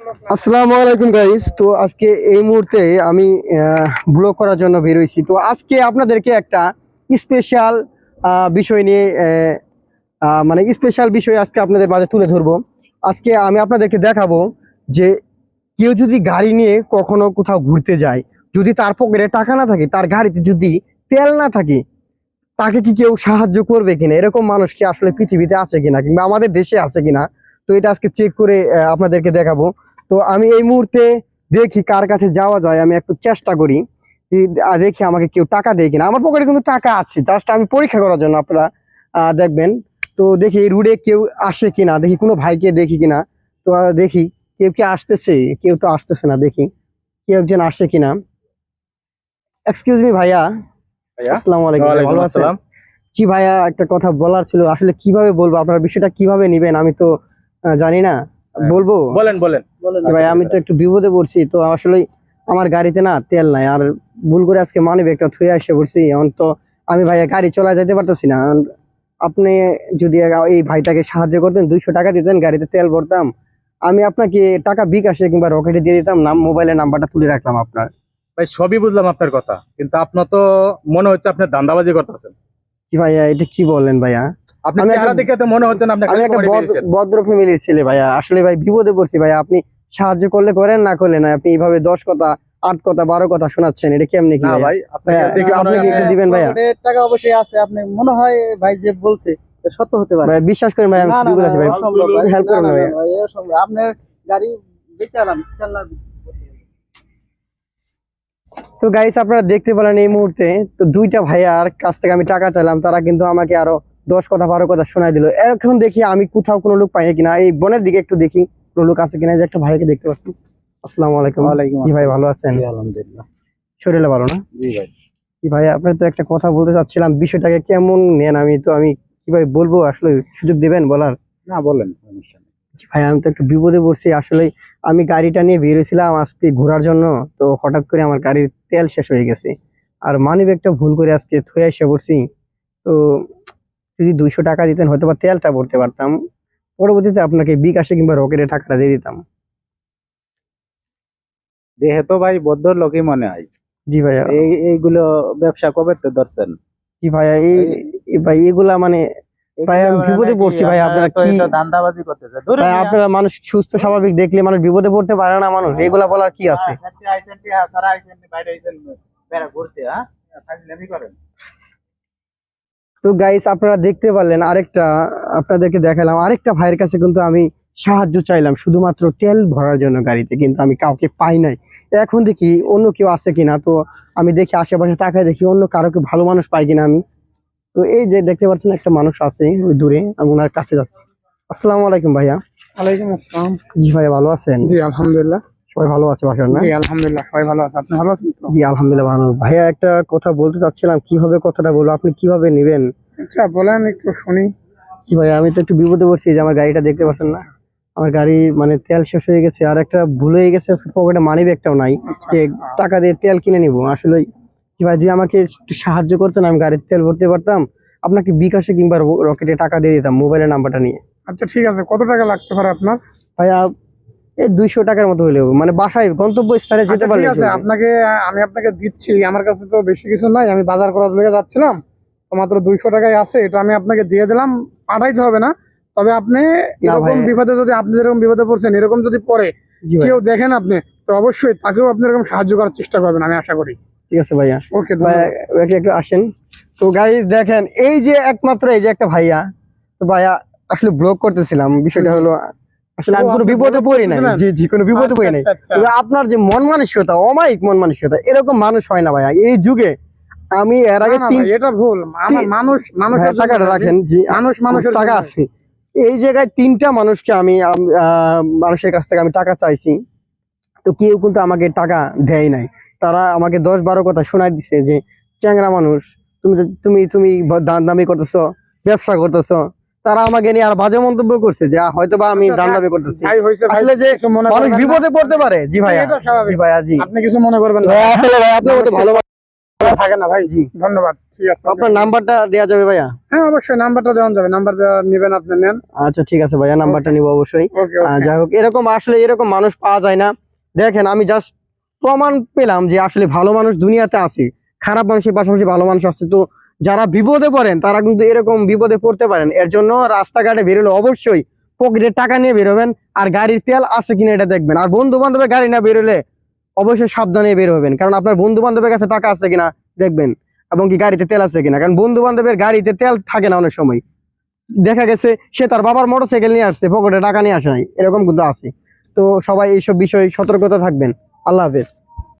আসসালামু আলাইকুম গাইস তো আজকে এই মুহূর্তে আমি ব্লগ করার জন্য বেরোইছি তো আজকে আপনাদেরকে একটা স্পেশাল বিষয় নিয়ে মানে স্পেশাল বিষয় আজকে আপনাদের মাঝে তুলে ধরবো। আজকে আমি আপনাদেরকে দেখাবো যে কেউ যদি গাড়ি নিয়ে কখনো কোথাও ঘুরতে যায়, যদি তার পকেটে টাকা না থাকে, তার গাড়িতে যদি তেল না থাকে, তাকে কি কেউ সাহায্য করবে কিনা? এরকম মানুষ কি আসলে পৃথিবীতে আছে কিনা কিংবা আমাদের দেশে আছে কিনা? তো এটা আজকে চেক করে আপনাদেরকে দেখাবো। তো আমি এই মুহূর্তে দেখি কার কাছে যাওয়া যায় আমি একটু চেষ্টা করি দেখি আমাকে কেউ টাকা দেয় কিনা। আমার পকেটে কিন্তু টাকা আছে জাস্ট আমি পরীক্ষা করার জন্য আপনারা দেখবেন। তো দেখি এই রুটে কেউ আসে কিনা দেখি কোনো ভাইকে দেখি কিনা। তো দেখি কেউ কি আসতেছে কেউ তো আসতেছে না দেখি কেউ একজন আসে কিনা। এক্সকিউজ মি ভাইয়া? আসসালামু আলাইকুম ভালো আছেন? জি ভাইয়া একটা কথা বলার ছিল। আসলে কীভাবে বলব আপনারা বিষয়টা কীভাবে নিবেন? আমি তো জানি না। বলব? বলেন বলেন। ভাই আমি তো একটু বিপদে পড়ছি তো আসলে আমার গাড়িতে না তেল নাই আর ভুল করে আজকে মানি একটা থুয়ে এসে পড়ছি। এখন তো আমি ভাইয়া গাড়ি চলা যেতে পারতেছি না। আপনি যদি এই ভাইটাকে সাহায্য করতেন দুইশো টাকা দিতেন গাড়িতে তেল ভরতাম। আমি আপনাকে টাকা বিকাশে কিংবা রকেটে দিয়ে দিতাম নাম মোবাইলের নাম্বারটা তুলে রাখলাম আপনার। ভাই সবই বুঝলাম আপনার কথা কিন্তু আপনার তো মনে হচ্ছে আপনি দান্দাবাজি করতেছেন। কি ভাইয়া এটা কি বললেন ভাইয়া? আপনি চেহারা দেখে তো মনে হচ্ছে না আপনি আমি একটা ভদ্র- ফ্যামিলির ছেলে ভাইয়া। আসলে ভাই বিপদে পড়ছি ভাইয়া। আপনি সাহায্য করলে করেন না করলে না আপনি এইভাবে দশ কথা আট কথা বারো কথা শোনাচ্ছেন এটা কেমনি কি ভাই আপনাকে ভাইয়া, দেখে মনে আপনি কি দিবেন ভাইয়া? টাকা অবশ্যই আছে আপনি মনে হয় ভাই যে বলছে সত্য হতে পারে। ভাই বিশ্বাস করেন ভাই আমি না, না, বিপদ আছি ভাই হেল্প করেন না, না না, ভাইয়া ভাই, আপনার গাড়ি বেচালাম চালান। তো গাইস আপনারা দেখতে পেলেন এই মুহূর্তে তো দুইটা ভাইয়ার কাছ থেকে আমি টাকা চাইলাম তারা কিন্তু আমাকে আরও দশ কথা বারো কথা শোনাই দিল। এখন দেখি আমি কোথাও কোনো লোক পাই কিনা। এই বনের দিকে একটু দেখি কোনো লোক আছে কিনা। যে একটা ভাইকে দেখতে পাচ্ছি। আসসালামু আলাইকুম। কি ভাই ভালো আছেন? আলহামদুলিল্লাহ। শরীরে ভালো না? জি ভাই। কি ভাই আপনার তো একটা কথা বলতে চাচ্ছিলাম। বিষয়টাকে কেমন নেন? আমি তো আমি কীভাবে বলব? আসলে সুযোগ দিবেন বলার? না বলেন ভাই আমি তো একটু বিপদে পড়ছি। আসলে আমি গাড়িটা নিয়ে বেরিয়েছিলাম আজকে ঘোরার জন্য। তো হঠাৎ করে আমার গাড়ির তেল শেষ হয়ে গেছে। আর মানি ব্যাগটা ভুল করে আজকে থয়ে এসে পড়ছি। তো যদি দুইশো টাকা দিতেন হয়তো বা তেলটা ভরতে পারতাম। পরবর্তীতে আপনাকে বিকাশে কিংবা রকেটে টাকাটা দিয়ে দিতাম। দেহে তো ভাই বদ্ধ লোকই মনে হয়। জি ভাইয়া। এই এইগুলো ব্যবসা কবে তো ধরছেন? জি ভাইয়া এই ভাই এগুলা মানে ভাই, আমি বিপদে পড়ছি ভাই, আপনারা আপনারা কি- এটা করতেছে। ভাই আপনারা মানুষ সুস্থ স্বাভাবিক দেখলে মানুষ বিপদে পড়তে পারে না মানুষ। এগুলা বলার কি আছে? ঘুরতে হ্যাঁ? থাকলে করেন? তো গাইস আপনারা দেখতে পারলেন আরেকটা আপনাদেরকে দেখালাম আরেকটা ভাইয়ের কাছে কিন্তু আমি সাহায্য চাইলাম শুধুমাত্র তেল ভরার জন্য গাড়িতে কিন্তু আমি কাউকে পাই নাই। এখন দেখি অন্য কেউ আছে কিনা তো আমি দেখি আশেপাশে তাকায় দেখি অন্য কারোকে ভালো মানুষ পাই কিনা আমি। তো এই যে দেখতে পাচ্ছেন একটা মানুষ আছে ওই দূরে আমি ওনার কাছে যাচ্ছি। আসসালামু আলাইকুম ভাইয়া। ওয়ালাইকুম আসসালাম। জি ভাইয়া ভালো আছেন? জি আলহামদুলিল্লাহ। সবাই ভালো আছে বাসার না? জি আলহামদুলিল্লাহ সবাই ভালো আছে। আপনি ভালো আছেন তো? জি আলহামদুলিল্লাহ ভালো ভাইয়া একটা কথা বলতে চাচ্ছিলাম কীভাবে কথাটা বলব? আপনি কীভাবে নেবেন? আচ্ছা বলেন একটু শুনি। কি ভাই আমি তো একটু বিপদে পড়ছি যে আমার গাড়িটা দেখতে পাচ্ছেন না। আমার গাড়ি মানে তেল শেষ হয়ে গেছে আর একটা ভুল হয়ে গেছে পকেটে মানি ব্যাগটাও নাই। যে টাকা দিয়ে তেল কিনে নিব। আসলে কি ভাই যে আমাকে একটু সাহায্য করতেন আমি গাড়ির তেল ভরতে পারতাম। আপনাকে বিকাশে কিংবা রকেটে টাকা দিয়ে দিতাম মোবাইলের নাম্বারটা নিয়ে। আচ্ছা ঠিক আছে। কত টাকা লাগতে পারে আপনার? ভাইয়া দুইশো টাকার মতো হলেও মানে বাসায় গন্তব্য স্থানে যেতে আচ্ছা ঠিক আছে আপনাকে আমি আপনাকে দিচ্ছি আমার কাছে তো বেশি কিছু নাই আমি বাজার করার লেগে যাচ্ছিলাম তো মাত্র দুইশো টাকায় আছে এটা আমি আপনাকে দিয়ে দিলাম পাঠাইতে হবে না তবে আপনি এরকম বিপদে যদি আপনি যেরকম বিপদে পড়ছেন এরকম যদি ভাই কেউ দেখেন আপনি তো অবশ্যই তাকেও আপনি এরকম সাহায্য করার চেষ্টা করবেন আমি আশা করি। ঠিক আছে ভাইয়া। ওকে ভাইয়া একটু আসেন। তো গাইজ দেখেন এই যে একমাত্র এই যে একটা ভাইয়া তো ভাইয়া আসলে ব্লক করতেছিলাম বিষয়টা হলো আসলে আমি কোনো বিপদে পড়ি নাই। জি জি কোনো বিপদে পড়ি নাই। আপনার যে মন মানসিকতা অমায়িক মন মানসিকতা এরকম মানুষ হয় না ভাইয়া। এই যুগে আমি এর আগে এটা ভুল। মানুষ মানুষের টাকাটা রাখেন। জি মানুষ মানুষের টাকা আছে। এই জায়গায় তিনটা মানুষকে আমি আহ, মানুষের কাছ থেকে আমি টাকা চাইছি। তো কেউ কিন্তু আমাকে টাকা দেয় নাই। তারা আমাকে দশ বারো কথা শোনাই দিছে যে চ্যাংরা মানুষ তুমি তুমি তুমি দান দামি করতেছো ব্যবসা করতেছো তারা আমাকে নিয়ে আর বাজে মন্তব্য করছে যে হয়তো বা আমি আচ্ছা, দান করতেছি। আসলে যে মানুষ বিপদে পড়তে পারে জি ভাইয়া। জি ভাইয়া জি। আপনি কিছু মনে করবেন না। আসলে ভাই আপনার মতো ভালো থাকে না ভাই। জি। ধন্যবাদ ঠিক আছে। আপনার নাম্বারটা দেওয়া যাবে ভাইয়া? হ্যাঁ অবশ্যই নাম্বারটা দেওয়া যাবে। নাম্বার নেবেন আপনি নেন। আচ্ছা ঠিক আছে ভাইয়া নাম্বারটা নিব অবশ্যই। যাই হোক এরকম আসলে এরকম মানুষ পাওয়া যায় না। দেখেন আমি জাস্ট প্রমাণ পেলাম যে আসলে ভালো মানুষ দুনিয়াতে আছে খারাপ মানুষের পাশাপাশি ভালো মানুষ আছে। তো যারা বিপদে পড়েন, তারা কিন্তু এরকম বিপদে পড়তে পারেন। এর জন্য রাস্তাঘাটে বেরোলে অবশ্যই পকেটে টাকা নিয়ে বেরোবেন আর গাড়ির তেল আছে কিনা এটা দেখবেন। আর বন্ধু বান্ধবের গাড়ি না বেরোলে অবশ্যই সাবধানে বের হবেন, কারণ আপনার বন্ধু বান্ধবের কাছে টাকা আছে কিনা দেখবেন, এবং কি গাড়িতে তেল আছে কিনা। কারণ বন্ধু বান্ধবের গাড়িতে তেল থাকে না অনেক সময়। দেখা গেছে সে তার বাবার মোটরসাইকেল নিয়ে আসছে, পকেটে টাকা নিয়ে আসে নাই, এরকম কিন্তু আছে। তো সবাই এইসব বিষয়ে সতর্কতা থাকবেন। আল্লাহ হাফেজ।